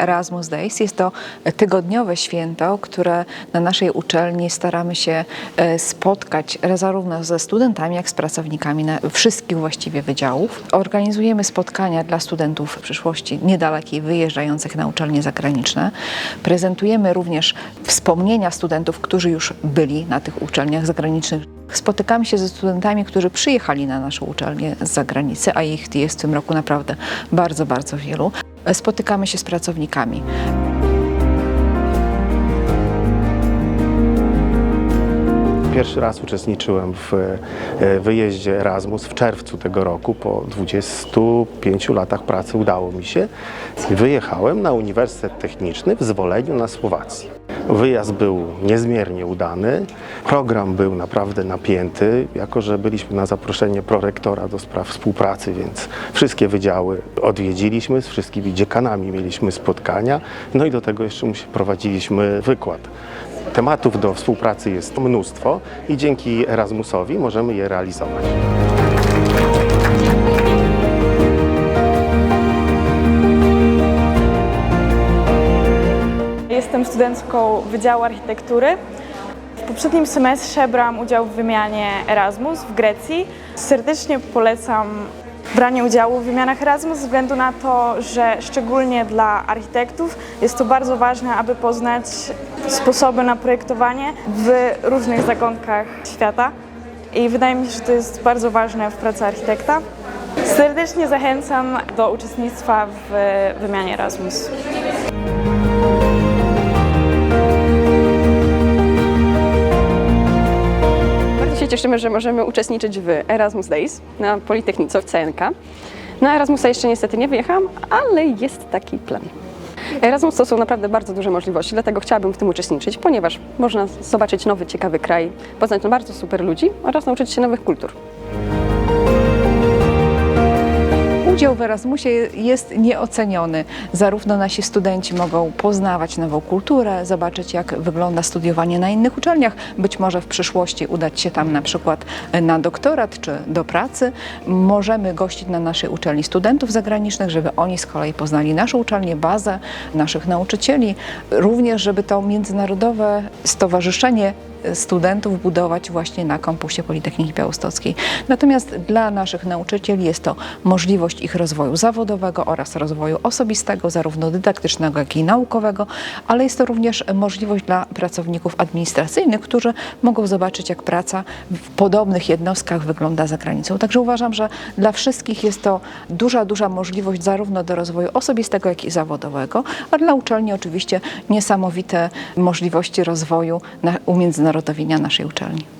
Erasmus Days. Jest to tygodniowe święto, które na naszej uczelni staramy się e, spotkać zarówno ze studentami, jak z pracownikami wszystkich właściwie wydziałów. Organizujemy spotkania dla studentów w przyszłości niedalekiej, wyjeżdżających na uczelnie zagraniczne. Prezentujemy również wspomnienia studentów, którzy już byli na tych uczelniach zagranicznych. Spotykamy się ze studentami, którzy przyjechali na naszą uczelnię z zagranicy, a ich jest w tym roku naprawdę bardzo, bardzo wielu. Spotykamy się z pracownikami. Pierwszy raz uczestniczyłem w e, wyjeździe Erasmus w czerwcu tego roku. Po 25 latach pracy udało mi się. Wyjechałem na Uniwersytet Techniczny w Zwoleniu na Słowacji. Wyjazd był niezmiernie udany. Program był naprawdę napięty, jako że byliśmy na zaproszenie prorektora do spraw współpracy, więc wszystkie wydziały odwiedziliśmy, z wszystkimi dziekanami mieliśmy spotkania, no i do tego jeszcze prowadziliśmy wykład. Tematów do współpracy jest mnóstwo i dzięki Erasmusowi możemy je realizować. Jestem studentką Wydziału Architektury. W poprzednim semestrze brałam udział w wymianie Erasmus w Grecji. Serdecznie polecam branie udziału w wymianach Erasmus ze względu na to, że szczególnie dla architektów jest to bardzo ważne, aby poznać sposoby na projektowanie w różnych zakątkach świata. I wydaje mi się, że to jest bardzo ważne w pracy architekta. Serdecznie zachęcam do uczestnictwa w wymianie Erasmus. Się cieszymy, że możemy uczestniczyć w Erasmus Days na Politechnice w CNK. Na Erasmusa jeszcze niestety nie wyjechałam, ale jest taki plan. Erasmus to są naprawdę bardzo duże możliwości, dlatego chciałabym w tym uczestniczyć, ponieważ można zobaczyć nowy, ciekawy kraj, poznać bardzo super ludzi oraz nauczyć się nowych kultur. Udział w Erasmusie jest nieoceniony. Zarówno nasi studenci mogą poznawać nową kulturę, zobaczyć jak wygląda studiowanie na innych uczelniach, być może w przyszłości udać się tam na przykład na doktorat czy do pracy. Możemy gościć na naszej uczelni studentów zagranicznych, żeby oni z kolei poznali naszą uczelnię, bazę naszych nauczycieli, również żeby to międzynarodowe stowarzyszenie studentów budować właśnie na kampusie Politechniki Białostockiej. Natomiast dla naszych nauczycieli jest to możliwość ich rozwoju zawodowego oraz rozwoju osobistego, zarówno dydaktycznego, jak i naukowego, ale jest to również możliwość dla pracowników administracyjnych, którzy mogą zobaczyć, jak praca w podobnych jednostkach wygląda za granicą. Także uważam, że dla wszystkich jest to duża, duża możliwość zarówno do rozwoju osobistego, jak i zawodowego, a dla uczelni oczywiście niesamowite możliwości rozwoju na, umiędzynarodowienia naszej uczelni.